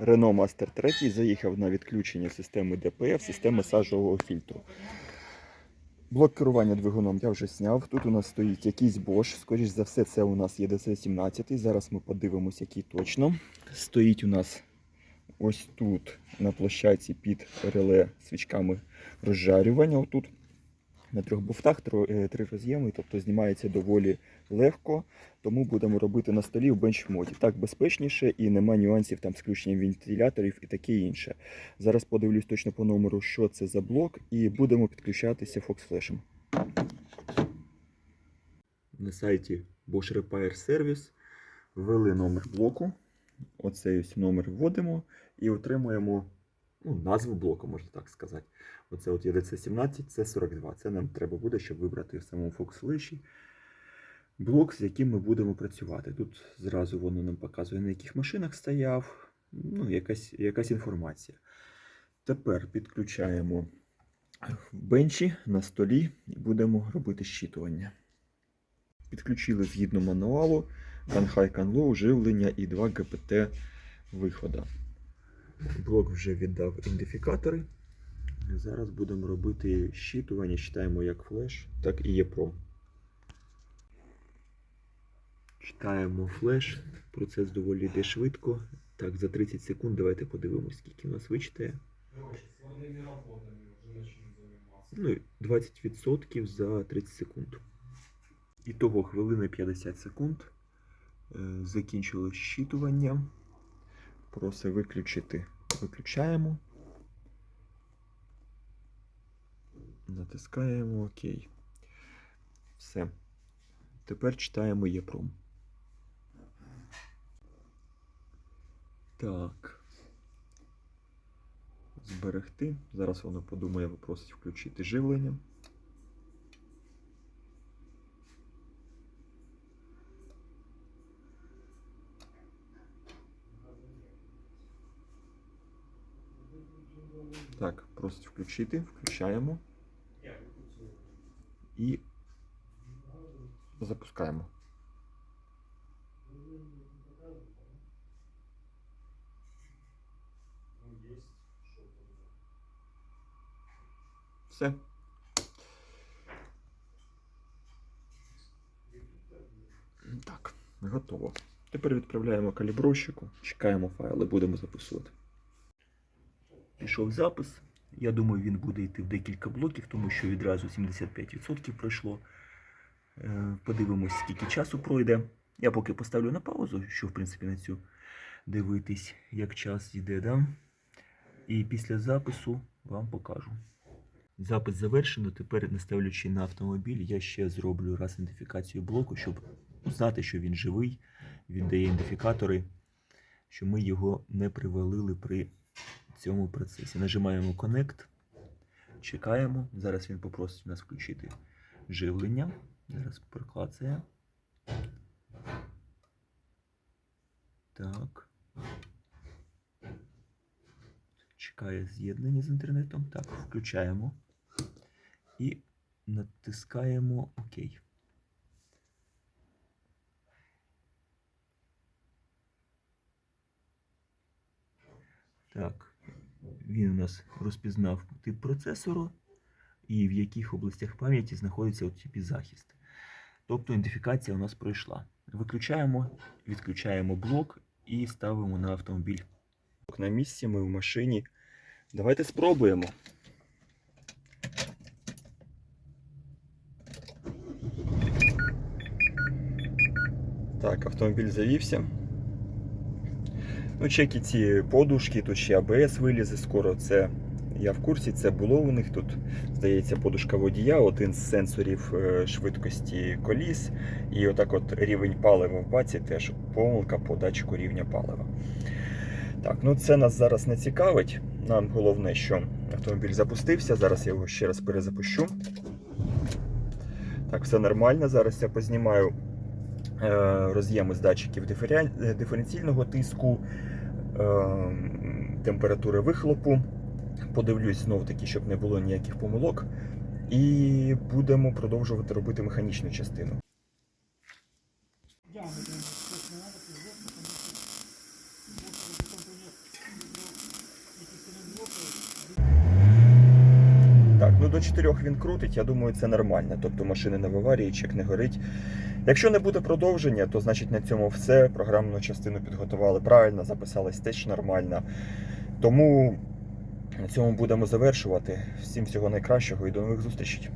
Renault Master 3 заїхав на відключення системи DPF, системи сажового фільтру. Блок керування двигуном я вже зняв. Тут у нас стоїть якийсь Bosch. Скоріш за все, це у нас є DC-17. Зараз ми подивимось, який точно. Стоїть у нас ось тут на площадці під реле свічками розжарювання. Отут на трьох буфтах е, три роз'єми, тобто знімається доволі легко. Тому будемо робити на столі в бенчмоді. Так безпечніше і нема нюансів там з включенням вентиляторів і таке інше. Зараз подивлюсь точно по номеру, що це за блок, і будемо підключатися Flash. На сайті Bosch Repair Service ввели номер блоку. Оцей ось номер вводимо і отримуємо ну, назву блоку, можна так сказати. Оце от ЄДЦ 17, це 42. Це нам треба буде, щоб вибрати в самому Flash блок, з яким ми будемо працювати. Тут зразу воно нам показує, на яких машинах стояв, ну, якась, якась інформація. Тепер підключаємо бенчі на столі і будемо робити щитування. Підключили згідно мануалу Канхай Канлоу, живлення і 2 ГПТ вихода. Блок вже віддав ідентифікатори. Зараз будемо робити щитування. Читаємо як флеш, так і EEPROM. Читаємо флеш. Процес доволі йде швидко. Так, за 30 секунд давайте подивимось, скільки у нас вичитає. Ну, 20% за 30 секунд. Ітого хвилини 50 секунд. Е, Закінчилось щитування. Просить виключити. Виключаємо. Натискаємо ОК. Все. Тепер читаємо ЄПРОМ. Так. Зберегти. Зараз воно подумає, попросить включити живлення. Так, просить включити. Включаємо. І запускаємо. Все. Так, готово. Тепер відправляємо калібровщику, чекаємо файли, будемо записувати. Пішов запис. Я думаю, він буде йти в декілька блоків, тому що відразу 75% пройшло. Е, Подивимось, скільки часу пройде. Я поки поставлю на паузу, що в принципі на цю дивитись, як час йде, да? І після запису вам покажу. Запис завершено. Тепер, не ставлячи на автомобіль, я ще зроблю раз ідентифікацію блоку, щоб знати, що він живий, він дає ідентифікатори, що ми його не привалили при цьому процесі. Нажимаємо Connect, чекаємо. Зараз він попросить нас включити живлення. Зараз проклацає. Так. Чекає з'єднання з інтернетом. Так, включаємо і натискаємо ОК. Так, він у нас розпізнав тип процесору і в яких областях пам'яті знаходиться OTP захист. Тобто ідентифікація у нас пройшла. Виключаємо, відключаємо блок і ставимо на автомобіль. На місці ми в машині. Давайте спробуємо. Так, автомобіль завівся. Ну, чеки ці подушки, тут ще АБС вилізе скоро. Це я в курсі, це було у них тут. Здається, подушка водія, один з сенсорів е, швидкості коліс. І отак от рівень палива в баці теж помилка по датчику рівня палива. Так, ну це нас зараз не цікавить. Нам головне, що автомобіль запустився. Зараз я його ще раз перезапущу. Так, все нормально. Зараз я познімаю Е, роз'єми з датчиків е, диференційного тиску, е, температури вихлопу. Подивлюсь знову таки, щоб не було ніяких помилок. І будемо продовжувати робити механічну частину. Так, ну до 4 він крутить, я думаю, це нормально. Тобто машина не в аварії, чек не горить. Якщо не буде продовження, то значить на цьому все. Програмну частину підготували правильно, записалась теж нормально. Тому на цьому будемо завершувати. Всім всього найкращого і до нових зустрічей.